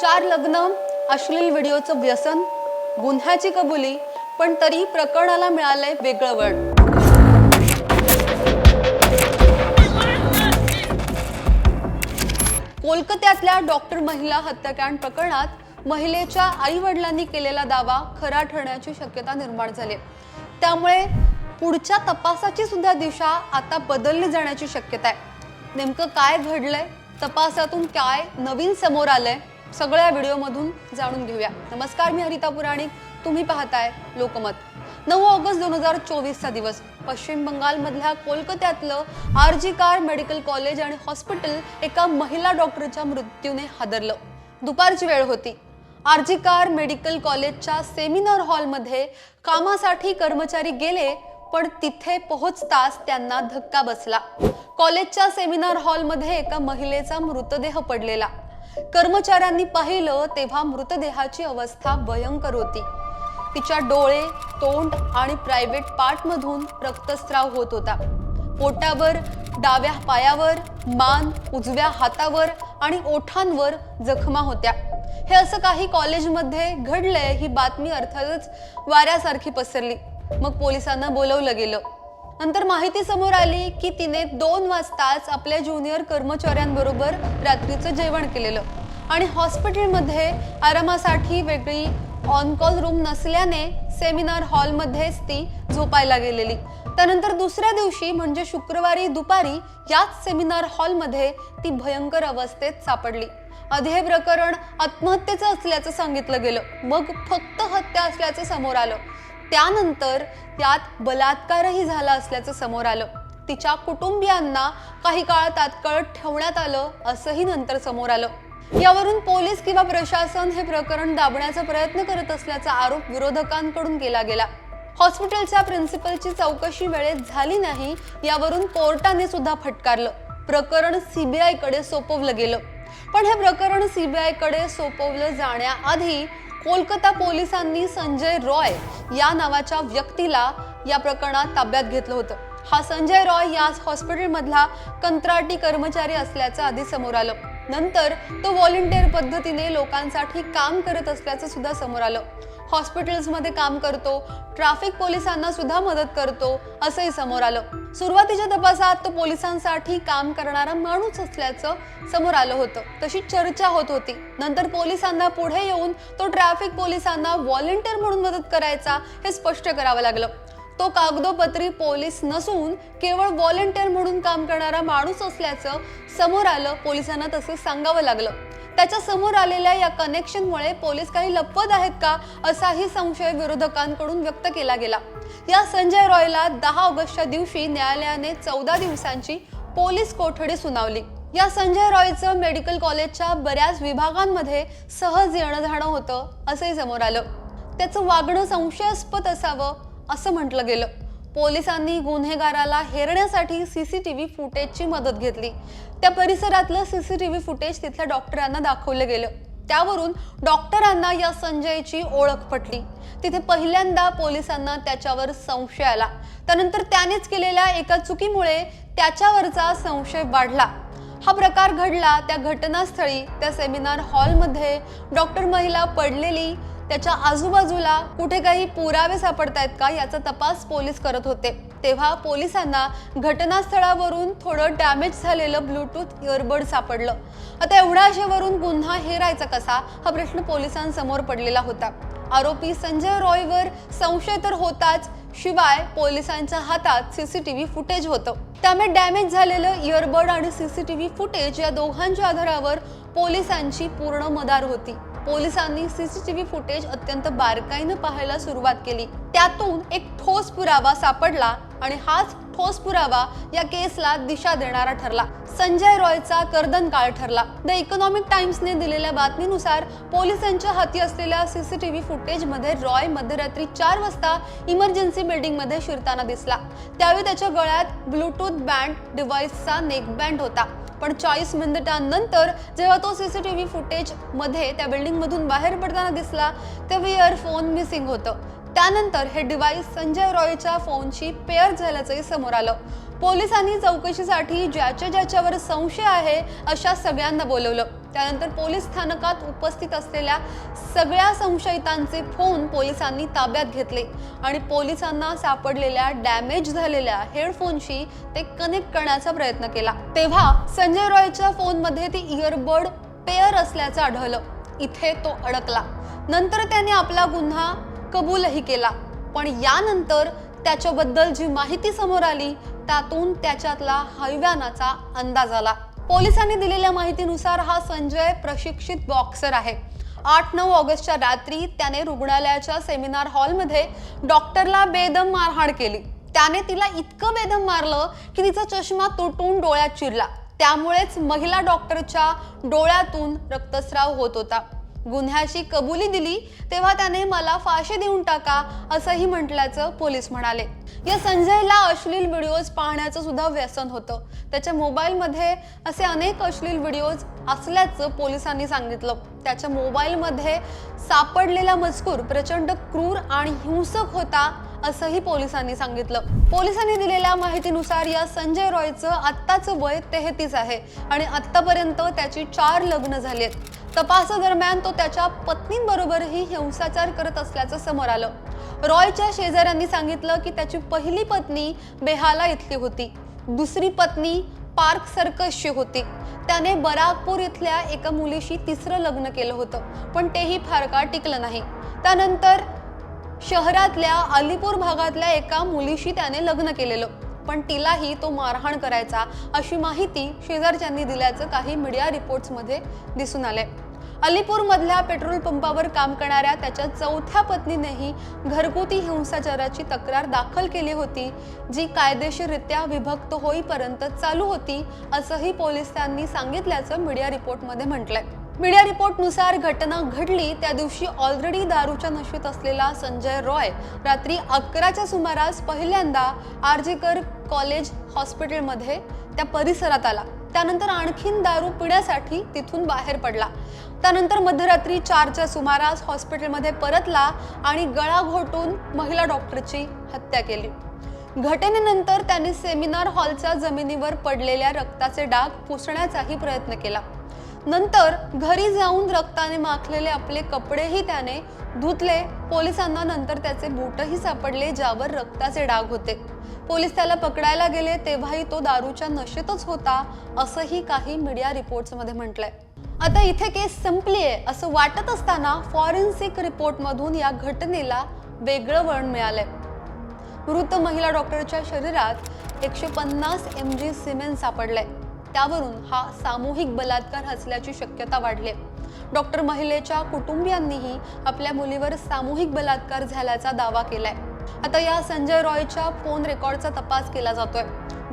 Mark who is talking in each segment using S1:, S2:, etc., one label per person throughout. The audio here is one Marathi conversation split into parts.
S1: चार लग्न अश्लील व्हिडिओचं व्यसन गुन्ह्याची कबुली पण तरी प्रकरणाला मिळालंय वेगळं वळण कोलकात्यातल्या डॉक्टर महिला हत्याकांड प्रकरणात महिलेच्या आई वडिलांनी केलेला दावा खरा ठरण्याची शक्यता निर्माण झाली. त्यामुळे पुढच्या तपासाची सुद्धा दिशा आता बदलली जाण्याची शक्यता आहे. नेमकं काय घडलंय? तपासातून काय नवीन समोर आलंय? सगळ्या व्हिडिओमधून जाणून घेऊया. नमस्कार मी हरिता पुराणिक. तुम्ही पाहताय लोकमत. नऊ ऑगस्ट दोन हजार चोवीसचा दिवस. पश्चिम बंगालमधल्या कोलकात्यातलं R G Kar medical college आणि हॉस्पिटल एका महिला डॉक्टरच्या मृत्यूने हादरलं. दुपारची वेळ होती. आर जी कार मेडिकल कॉलेजच्या सेमिनार हॉलमध्ये कामासाठी कर्मचारी गेले पण तिथे पोहोचताच त्यांना धक्का बसला. कॉलेजच्या सेमिनार हॉलमध्ये एका महिलेचा मृतदेह पडलेला. कर्मचाऱ्यांनी पाहिलं तेव्हा मृतदेहाची अवस्था भयंकर होती. तिच्या डोळे तोंड आणि प्रायव्हेट पार्टमधून रक्तस्राव होत होता. पोटावर डाव्या पायावर मान उजव्या हातावर आणि ओठांवर जखमा होत्या. हे असं काही कॉलेजमध्ये घडलंय ही बातमी अर्थातच वाऱ्यासारखी पसरली. मग पोलिसांना बोलवलं गेलं. नंतर माहिती समोर आली की तिने दोन वाजताच आपल्या ज्युनियर कर्मचाऱ्यांबरोबर रात्रीचं जेवण केलेलं. आणि हॉस्पिटलमध्ये आरामासाठी वेगळी ऑन कॉल रूम नसल्याने सेमिनार हॉलमध्येच ती झोपायला गेलेली. त्यानंतर दुसऱ्या दिवशी म्हणजे शुक्रवारी दुपारी याच सेमिनार हॉलमध्ये ती भयंकर अवस्थेत सापडली. आधी हे प्रकरण आत्महत्येचं असल्याचं सांगितलं गेलं. मग फक्त हत्या असल्याचं समोर आलं. त्यानंतर त्यात बलात्कारही झाला असल्याचं समोर आलं. तिच्या कुटुंबियांना काही काळ तात्काळ ठेवण्यात आलं असंही नंतर समोर आलं. यावरून पोलीस किंवा प्रशासन हे प्रकरण दाबण्याचा प्रयत्न करत असल्याचा आरोप विरोधकांकडून केला गेला. हॉस्पिटलच्या प्रिन्सिपलची चौकशी वेळेत झाली नाही यावरून कोर्टाने सुद्धा फटकारलं. प्रकरण सीबीआयकडे सोपवलं गेलं. पण हे प्रकरण सीबीआयकडे सोपवलं जाण्याआधी कोलकाता पोलिसांनी संजय रॉय या नावाच्या व्यक्तीला या प्रकरणात ताब्यात घेतलं होतं. हा संजय रॉय या हॉस्पिटलमधला कंत्राटी कर्मचारी असल्याचं आधी समोर आलं. नंतर तो व्हॉलेंटिअर पद्धतीने लोकांसाठी काम करत असल्याचं सुद्धा समोर आलं. हॉस्पिटल्समध्ये काम करतो ट्रॅफिक पोलिसांना सुद्धा मदत करतो असंही समोर आलं. सुरुवातीच्या तपासात तो पोलिसांसाठी काम करणारा माणूस असल्याचं समोर आलं होतं. तशी चर्चा होत होती. नंतर पोलिसांना पुढे येऊन तो ट्रॅफिक पोलिसांना व्हॉलेंटिअर म्हणून मदत करायचा हे स्पष्ट करावं लागलं. तो कागदोपत्री पोलीस नसून केवळ व्हॉलेंटिअर म्हणून काम करणारा माणूस असल्याचं समोर आलं पोलिसांना तसं सांगावं लागलं. त्याच्यासमोर आलेल्या या कनेक्शनमुळे पोलीस काही लपवत आहेत का असाही संशय विरोधकांकडून व्यक्त केला गेला. या संजय रॉयला दहा ऑगस्टच्या दिवशी न्यायालयाने चौदा दिवसांची पोलीस कोठडी सुनावली. या संजय रॉयचं मेडिकल कॉलेजच्या बऱ्याच विभागांमध्ये सहज येणं जाणं होतं असंही समोर आलं. त्याचं वागणं संशयास्पद असावं असं म्हटलं गेलं. पोलिसांनी गुन्हेगाराला हेरण्यासाठी सीसीटीव्ही फुटेजची मदत घेतली. त्या परिसरातलं सीसीटीव्ही फुटेज तिथल्या डॉक्टरांना दाखवलं गेलं. त्यावरून डॉक्टरांना या संजयची ओळख पटली. तिथे पहिल्यांदा पोलिसांना त्याच्यावर संशय आला. त्यानंतर त्यानेच केलेल्या एका चुकीमुळे त्याच्यावरचा संशय वाढला. हा प्रकार घडला त्या घटनास्थळी त्या सेमिनार हॉलमध्ये डॉक्टर महिला पडलेली त्याच्या आजूबाजूला कुठे काही पुरावे सापडतायत का याचा तपास पोलीस करत होते. तेव्हा पोलिसांना घटनास्थळावरून थोडं डॅमेज झालेलं ब्लूटूथ इयरबड सापडलं. आता एवढ्या आशेवरून गुन्हा हेरायचा कसा? हा प्रश्न पोलिसांसमोर पडलेला होता. आरोपी संजय रॉयवर संशय तर होताच शिवाय पोलिसांच्या हातात सीसीटीव्ही फुटेज होतं. त्यामुळे डॅमेज झालेलं इयरबड आणि सीसीटीव्ही फुटेज या दोघांच्या आधारावर पोलिसांची पूर्ण मदार होती. पोलिसांनी सीसीटीव्ही फुटेज अत्यंत बारकाईनं पाहायला सुरुवात केली. त्यातून एक ठोस पुरावा सापडला आणि हाच ठोस पुरावा या केसला दिशा देणारा ठरला. संजय रॉयचा कर्दन काळ ठरला. द इकॉनॉमिक टाइम्सने दिलेल्या बातमीनुसार पोलिसांच्या हाती असलेल्या सीसीटीव्ही फुटेजमध्ये रॉय मध्यरात्री चार वाजता इमर्जन्सी बिल्डिंगमध्ये शिरताना दिसला. त्यावेळी त्याच्या गळ्यात ब्लूटूथ बँड डिव्हाइसचा नेक बँड होता. पण चाळीस मिनिटांनंतर जेव्हा तो सीसीटीव्ही फुटेजमध्ये त्या बिल्डिंग मधून बाहेर पडताना दिसला तेव्हा इयरफोन मिसिंग होतं. त्यानंतर हे डिव्हाइस संजय रॉयच्या फोनशी पेअर झाल्याचंही समोर आलं. पोलिसांनी चौकशीसाठी ज्याच्या ज्याच्यावर संशय आहे अशा सगळ्यांना बोलवलं. त्यानंतर पोलीस स्थानकात उपस्थित असलेल्या सगळ्या संशयितांचे फोन पोलिसांनी ताब्यात घेतले आणि पोलिसांना सापडलेल्या डॅमेज झालेल्या हेडफोनशी ते कनेक्ट करण्याचा प्रयत्न केला. तेव्हा संजय रॉयच्या फोनमध्ये ती इयरबड पेअर असल्याचं आढळलं. इथे तो अडकला. नंतर त्याने आपला गुन्हा कबूलही केला. पण यानंतर त्याच्याबद्दल जी माहिती समोर आली त्यातून त्याच्यातला हैव्यानाचा अंदाज आला. पोलिसांनी दिलेल्या माहितीनुसार हा संजय प्रशिक्षित बॉक्सर आहे. आठ नऊ ऑगस्टच्या रात्री त्याने रुग्णालयाच्या सेमिनार हॉलमध्ये डॉक्टरला बेदम मारहाण केली. त्याने तिला इतकं बेदम मारलं की तिचा चष्मा तुटून डोळ्यात चिरला. त्यामुळेच महिला डॉक्टरच्या डोळ्यातून रक्तस्राव होत होता. गुन्ह्याची कबुली दिली तेव्हा त्याने मला फाशी देऊन टाका असंही म्हटल्याचं पोलीस म्हणाले. या संजयला अश्लील व्हिडिओज पाहण्याचं सुद्धा व्यसन होतं. त्याच्या मोबाईलमध्ये असे अनेक अश्लील व्हिडिओज असल्याचं पोलिसांनी सांगितलं. त्याच्या मोबाईलमध्ये सापडलेला मजकूर प्रचंड क्रूर आणि हिंसक होता असंही पोलिसांनी सांगितलं. पोलिसांनी दिलेल्या माहितीनुसार या संजय रॉयचं आत्ताचं वय तेहतीस आहे आणि आत्तापर्यंत त्याची चार लग्न झाली आहेत. तपासादरम्यान तो त्याच्या पत्नींबरोबरही हिंसाचार करत असल्याचं समोर आलं. रॉयच्या शेजाऱ्यांनी सांगितलं की त्याची पहिली पत्नी बेहाला इथली होती. दुसरी पत्नी पार्क सर्कसची होती. त्याने बराकपूर इथल्या एका मुलीशी तिसरं लग्न केलं होतं पण तेही फार काळ टिकलं नाही. त्यानंतर शहरातल्या अलीपूर भागातल्या एका मुलीशी त्याने लग्न केलेलं. पण तिलाही तो मारहाण करायचा अशी माहिती शेजारच्यांनी दिल्याचं काही मीडिया रिपोर्ट्समध्ये दिसून आले अलीपूरमधल्या पेट्रोल पंपावर काम करणाऱ्या त्याच्या चौथ्या पत्नीनेही घरगुती हिंसाचाराची तक्रार दाखल केली होती जी कायदेशीररित्या विभक्त होईपर्यंत चालू होती असंही पोलिसांनी सांगितल्याचं मीडिया रिपोर्टमध्ये म्हटलंय. मीडिया रिपोर्टनुसार घटना घडली त्या दिवशी ऑलरेडी दारूच्या नशेत असलेला संजय रॉय रात्री अकराच्या सुमारास पहिल्यांदा आरजीकर कॉलेज हॉस्पिटलमध्ये त्या परिसरात आला. त्यानंतर आणखीन दारू पिण्यासाठी तिथून बाहेर पडला. त्यानंतर मध्यरात्री चारच्या सुमारास हॉस्पिटलमध्ये परतला आणि गळा घोटून महिला डॉक्टरची हत्या केली. घटनेनंतर त्यांनी सेमिनार हॉलच्या जमिनीवर पडलेल्या रक्ताचे डाग पुसण्याचाही प्रयत्न केला. नंतर घरी जाऊन रक्ताने माखलेले आपले कपडेही त्याने धुतले. पोलिसांना नंतर त्याचे बूटही सापडले ज्यावर रक्ताचे डाग होते. पोलीस त्याला पकडायला गेले तेव्हाही तो दारूच्या नशेतच होता असंही काही मीडिया रिपोर्ट्समध्ये म्हटलंय. आता इथे केस संपली आहे असं वाटत असताना फॉरेन्सिक रिपोर्टमधून या घटनेला वेगळं वळण मिळालंय. मृत महिला डॉक्टरच्या शरीरात एकशे पन्नास एम जी सिमेंट सापडलंय. त्यावरून हा सामूहिक बलात्कार असल्याची शक्यता वाढली डॉक्टर महिलेच्या कुटुंबियांनीही आपल्या मुलीवर सामूहिक बलात्कार झाल्याचा दावा केलाय. आता या संजय रॉयच्या फोन रेकॉर्डचा तपास केला जातोय.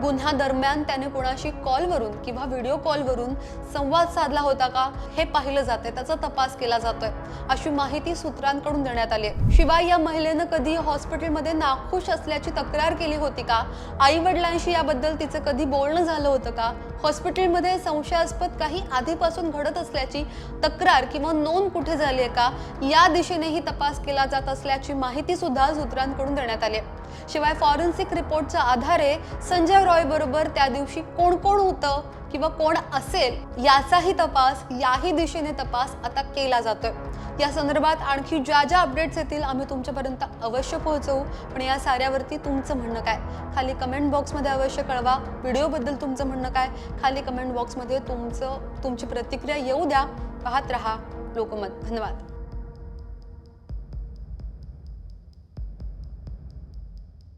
S1: गुन्हा दरम्यान त्याने कोणाशी कॉलवरून किंवा व्हिडिओ कॉलवरून संवाद साधला होता का हे पाहिलं जाते त्याचा तपास केला जातोय. अशी माहिती सूत्रांकडून देण्यात आली आहे. शिवाय या महिलेनं कधी हॉस्पिटलमध्ये नाखुश असल्याची तक्रार केली होती का? आई वडिलांशी याबद्दल तिचं कधी बोलणं झालं होतं का? हॉस्पिटलमध्ये संशयास्पद काही आधीपासून घडत असल्याची तक्रार किंवा नोंद कुठे झाली आहे का? या दिशेनेही तपास केला जात असल्याची माहिती सुद्धा सूत्रांकडून देण्यात आली आहे. शिवाय फॉरेन्सिक रिपोर्टच्या आधारे संजय रॉय बरोबर त्या दिवशी कोण कोण होतं किंवा कोण असेल याचाही तपास याही दिशेने तपास आता केला जातोय. या संदर्भात आणखी ज्या ज्या अपडेट्स येतील आम्ही तुमच्यापर्यंत अवश्य पोहोचवू. पण या साऱ्यावरती तुमचं म्हणणं काय? खाली कमेंट बॉक्समध्ये अवश्य कळवा. व्हिडिओबद्दल तुमचं म्हणणं काय? खाली कमेंट बॉक्समध्ये तुमचं तुमची प्रतिक्रिया येऊ द्या. पाहत रहा लोकमत. धन्यवाद.